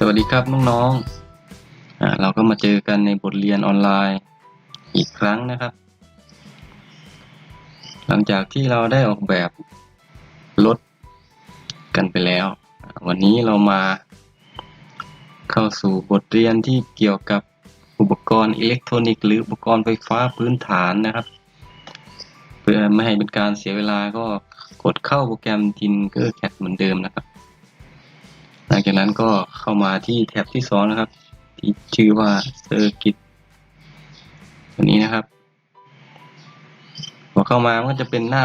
สวัสดีครับน้องๆเราก็มาเจอกันในบทเรียนออนไลน์อีกครั้งนะครับ หลังจากที่เราได้ออกแบบรถกันไปแล้ว วันนี้เรามาเข้าสู่บทเรียนที่เกี่ยวกับอุปกรณ์อิเล็กทรอนิกส์หรืออุปกรณ์ไฟฟ้าพื้นฐานนะครับ เพื่อไม่ให้เป็นการเสียเวลาก็กดเข้าโปรแกรม Tinkercad เหมือนเดิมนะครับ หลังจากนั้นก็เข้ามาที่แท็บที่สองนะครับ ที่ชื่อว่าเซอร์กิตัวนี้นะครับพอเข้ามามันก็จะเป็นหน้า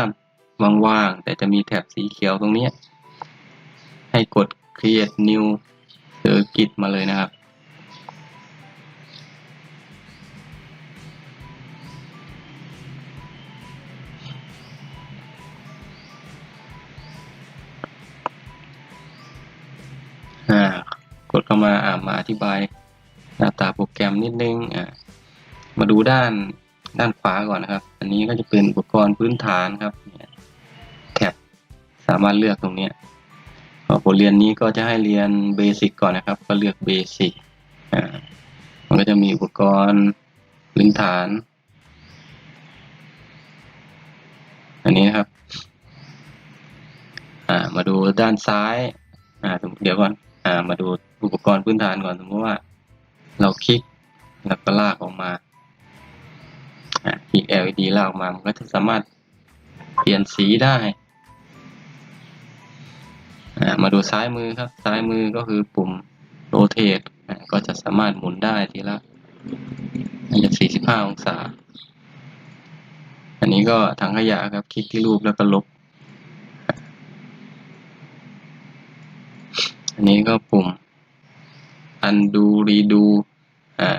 ว่างๆแต่จะมีแท็บสีเขียวตรงนี้ ให้กด Create New Circuit มาเลยนะครับ เข้ามาอ่ามาอธิบายหน้าตาโปรแกรมนิดนึงอ่ามาดูด้านด้านขวาก่อนนะครับ อันนี้ก็จะเป็นอุปกรณ์พื้นฐานครับเนี่ยแท็บสามารถเลือกตรงนี้พอบทเรียนนี้ก็จะให้เรียนเบสิกก่อนนะครับ ก็เลือกเบสิกอ่ามันก็จะมีอุปกรณ์พื้นฐาน อันนี้นะครับอ่ามาดูด้านซ้ายอ่าเดี๋ยวก่อนอ่ามาดู อุปกรณ์พื้นฐานก่อนสมมติว่า เราคลิกแล้วก็ลากออกมาอ่าคลิก LED ลากออกมา มันก็จะสามารถเปลี่ยนสีได้มาดูซ้ายมือครับ ซ้ายมือก็คือปุ่ม rotate ก็จะสามารถหมุนได้ทีละอันจะ45 องศา อันนี้ก็ถังขยะครับ คลิกที่รูปแล้วก็ลบ อันนี้ก็ปุ่ม undo redo อ่า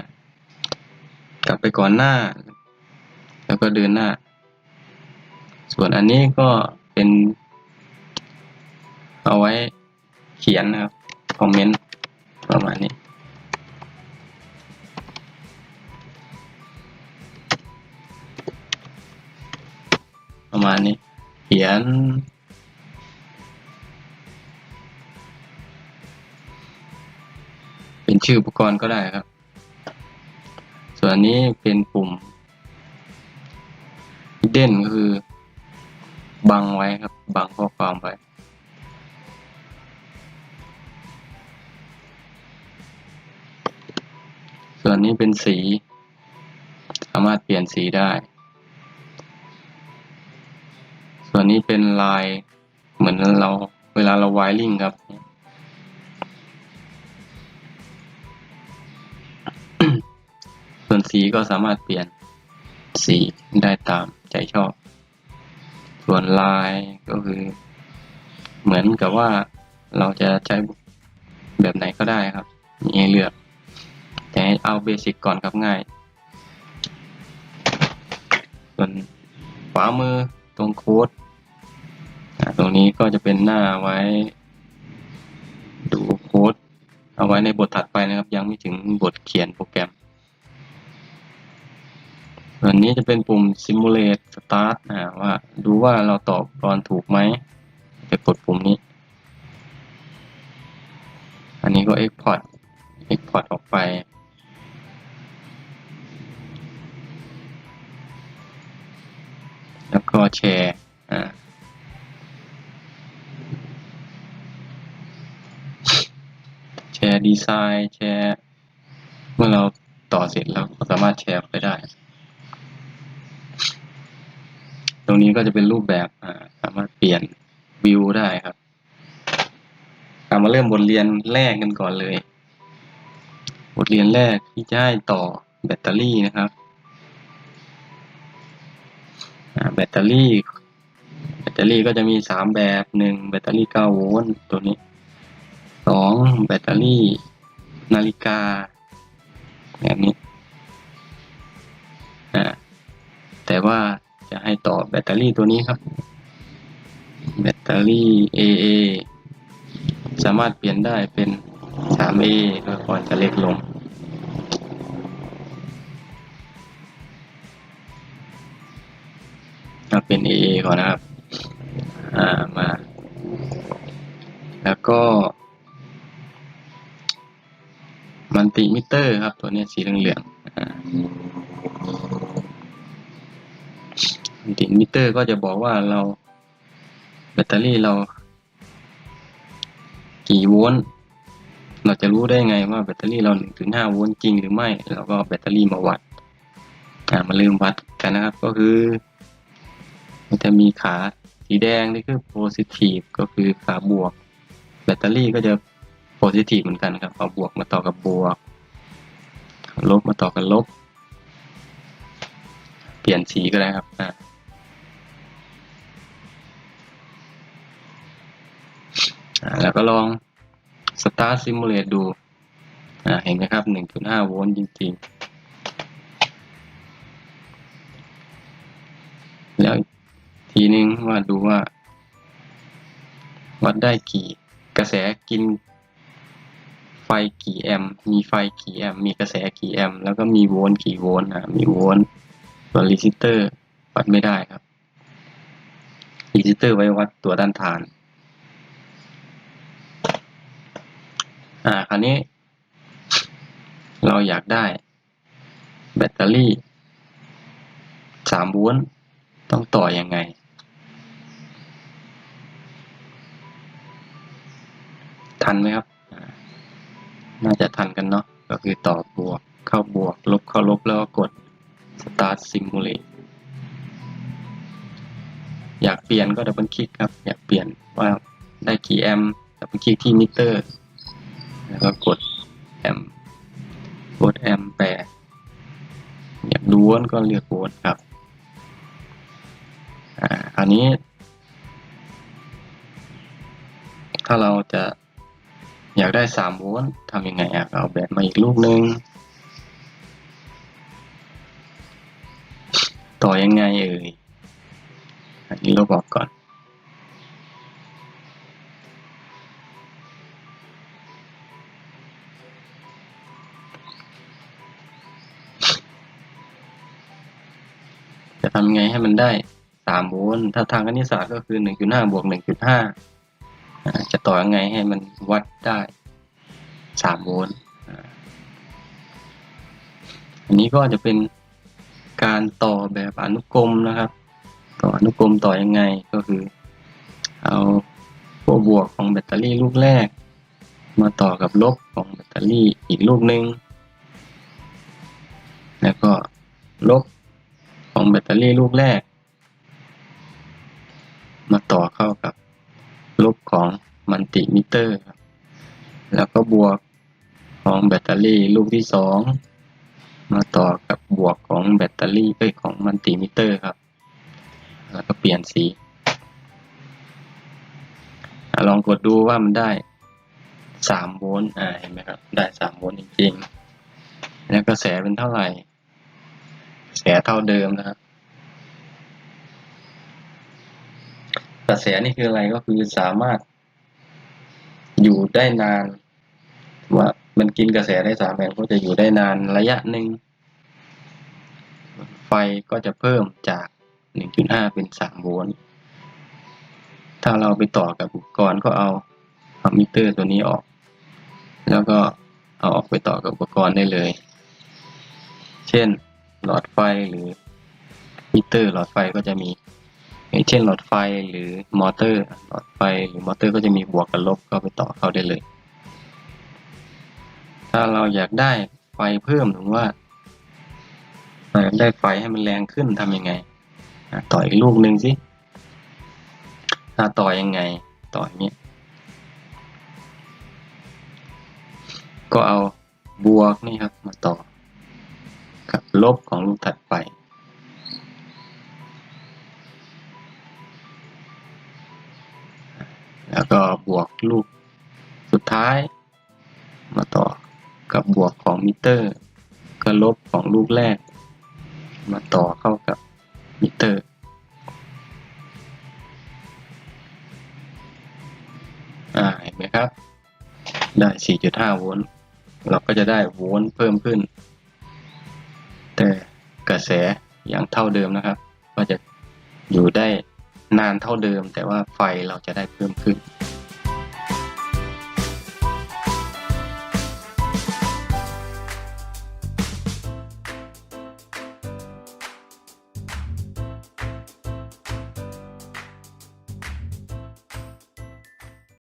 กลับไปก่อนหน้า แล้วก็เดินหน้า ส่วนอันนี้ก็เป็น เอาไว้เขียนนะครับ คอมเมนต์ประมาณนี้ประมาณนี้เขียน ชื่ออุปกรณ์ก็ได้ครับ ส่วนอันนี้เป็นปุ่ม hidden ก็คือ บังไว้ครับ บังข้อความไว้ส่วนนี้เป็นสี สามารถเปลี่ยนสีได้ ส่วนนี้เป็นลายเหมือนเราเวลาเราไวริ่งครับ สีก็สามารถเปลี่ยนสีได้ตามใจชอบ ส่วนลายก็คือ เหมือนกับว่าเราจะใช้แบบไหนก็ได้ครับ มีให้เลือก แต่เอาเบสิกก่อนครับง่าย ส่วนขวามือตรงโค้ดตรงนี้ก็จะเป็นหน้าไว้ ดูโค้ดเอาไว้ในบทถัดไปนะครับ ยังไม่ถึงบทเขียนโปรแกรม ส่วนนี้จะเป็นปุ่ม simulate start อ่าว่าดูว่าเราตอบกรถูกไหมจะกดปุ่มนี้ อันนี้ก็ export export ออกไป แล้วก็แชร์อ่าแชร์ดีไซน์แชร์ เมื่อเราต่อเสร็จแล้วก็สามารถแชร์ไปได้ ต รงนี้ก็จะเป็นรูปแบบสามารถเปลี่ยนวิวได้ครับกลับมาเริ่มบทเรียนแรกกันก่อนเลย บทเรียนแรกที่จะให้ต่อแบตเตอรี่นะครับแบตเตอรี่ แบตเตอรี่ก็จะมีสามแบบหนึ่งแบตเตอรี่เก้าโวลต์ตัวนี้สองแบตเตอรี่นาฬิกาแบบนี้แต่ว่า จะให้ต่อแบตเตอรี่ตัวนี้ครับ แบตเตอรี่ AA สามารถเปลี่ยนได้เป็น 3A ก็ก่อนจะเล็กลงเอาเป็น AA ก่อนนะครับ อ่า มา แล้วก็ มันติมิเตอร์ครับ ตัวนี้สีเหลืองๆ ติมิเตอร์ก็จะบอกว่าเราแบตเตอรี่เรา กี่โวลต์เราจะรู้ได้ไงว่าแบตเตอรี่เรา 1.5 โวลต์จริงหรือไม่เราก็แบตเตอรี่มาวัดอ่ามาลืมวัดกันนะครับก็คือ มันจะมีขาสีแดงนี่คือ positive ก็คือขาบวก แบตเตอรี่ก็จะ positive เหมือนกันครับเอาบวกมาต่อกับบวก ลบมาต่อกับลบ เปลี่ยนสีก็ได้ครับอ่า แล้วก็ลอง start simulate ดูเห็นไหมครับ 1.5 โวลต์จริง ๆ แล้วอีกทีนึงว่าดูว่า วัดได้กี่กระแสกินไฟกี่แอมมีไฟกี่แอมมีกระแสกี่แอมแล้วก็มีโวลต์กี่โวลต์อ่ามีโวลต์ส่วรีสิสเตอร์วัดไม่ได้ครับรีสิสเตอร์ไว้วัดตัวด้านทาน อ่า คราวนี้ เราอยากได้แบตเตอรี่สามโวลต์ต้องต่อยังไง ทันไหมครับ น่าจะทันกันเนาะ ก็คือต่อบวก เข้าบวก ลบเข้าลบแล้วก็กด start simulate อยากเปลี่ยนก็ดับเบิลคลิกครับ อยากเปลี่ยนว่าได้กี่แอมป์ดับเบิลคลิกที่มิเตอร์ แล้วก็กดแอมป์กดแอมแปดอยากดูวลต์ก็เลือกวลต์ครับ อ่าคราวนี้ ถ้าเราจะอยากได้สามโวลต์ทำยังไงอะเอาแบตมาอีกลูกนึง ต่อยังไงเอ่ยอันนี้เราบอกก่อน จะทำยังไงให้มันได้สามโวลต์ถ้าทางคณิตศาสตร์ก็คือหนึ่งจุดห้าบวกหนึ่งจุดห้าจะต่อยังไงให้มันวัดได้สามโวลต์อันนี้ก็จะเป็นการต่อแบบอนุกรมนะครับ ต่ออนุกรมต่อยังไงก็คือ เอาขั้วบวกของแบตเตอรี่ลูกแรก มาต่อกับลบของแบตเตอรี่อีกลูกหนึ่งแล้วก็ลบ แบตเตอรี่ลูกแรก มาต่อเข้ากับลบของมัลติมิเตอร์ครับแล้วก็บวกของแบตเตอรี่ลูกที่สองมาต่อกับบวกของแบตเตอรี่เอ้ยของมัลติมิเตอร์ครับ แล้วก็เปลี่ยนสีลองกดดูว่ามันได้สามโวลต์อ่าเห็นไหมครับ ได้สามโวลต์จริงๆ แล้วกระแสเป็นเท่าไหร่ แสเท่าเดิมนะครับกระแสนี่คืออะไรก็คือสามารถอยู่ได้นาน ว่ามันกินกระแสได้สามแอมป์ก็จะอยู่ได้นานระยะหนึ่ง ไฟก็จะเพิ่มจาก 1.5 เป็น 3 โวลต์ ถ้าเราไปต่อกับอุปกรณ์ก็เอาเอามิเตอร์ตัวนี้ออก แล้วก็เอาออกไปต่อกับอุปกรณ์ได้เลย เช่น หลอดไฟหรือมิเตอร์หลอดไฟก็จะมีอย่างเช่นหลอดไฟหรือมอเตอร์ หลอดไฟหรือมอเตอร์ก็จะมีบวกกับลบก็ไปต่อเข้าได้เลย ถ้าเราอยากได้ไฟเพิ่มหรือว่าอยากได้ไฟให้มันแรงขึ้นทำยังไงต่ออีกลูกหนึ่งสิถ้าต่อยังไงต่ออย่างนี้ก็เอาบวกนี่ครับมาต่อ ลบของลูกถัดไปแล้วก็บวกลูกสุดท้าย มาต่อกับบวกของมิเตอร์ก็ลบของลูกแรก มาต่อเข้ากับมิเตอร์ อ่าเห็นไหมครับ ได้ 4.5 โวลต์เราก็จะได้โวลต์เพิ่มขึ้น แต่กระแสยังเท่าเดิมนะครับ ก็จะอยู่ได้นานเท่าเดิม แต่ว่าไฟเราจะได้เพิ่มขึ้น